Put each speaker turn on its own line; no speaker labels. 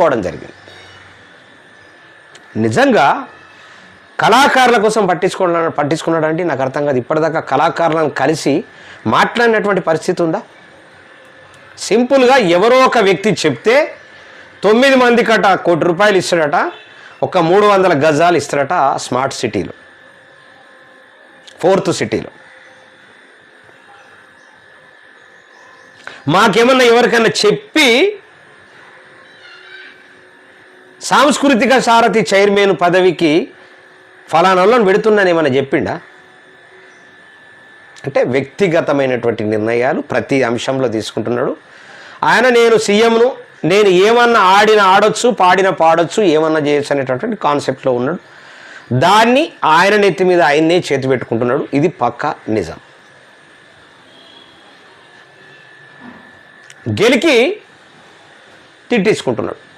చెప్పుకోవడం జరిగింది. నిజంగా కళాకారుల కోసం పట్టించుకున్నాడు పట్టించుకున్నాడంటే నాకు అర్థం కాదు. ఇప్పటిదాకా కళాకారులను కలిసి మాట్లాడినటువంటి పరిస్థితి ఉందా? సింపుల్గా ఎవరో ఒక వ్యక్తి చెప్తే తొమ్మిది మంది కట కోటి రూపాయలు ఇస్తాడట ఒక మూడు వందల గజాలు ఇస్తాడట స్మార్ట్ సిటీలో. ఫోర్త్ సిటీలో. మాకేమన్నా ఎవరికైనా చెప్పి సాంస్కృతిక సారథి చైర్మన్ పదవికి ఫలానాలను పెడుతున్నాను ఏమైనా చెప్పిండా? అంటే వ్యక్తిగతమైనటువంటి నిర్ణయాలు ప్రతి అంశంలో తీసుకుంటున్నాడు. ఆయన నేను సీఎంను నేను ఏమన్నా ఆడిన ఆడొచ్చు పాడిన పాడొచ్చు ఏమన్నా చేయొచ్చు అనేటటువంటి కాన్సెప్ట్లో ఉన్నాడు. దాన్ని ఆయన నెత్తి మీద ఆయన్నే చేతి పెట్టుకుంటున్నాడు. ఇది పక్కా నిజం. గెలికి తిట్టించుకుంటున్నాడు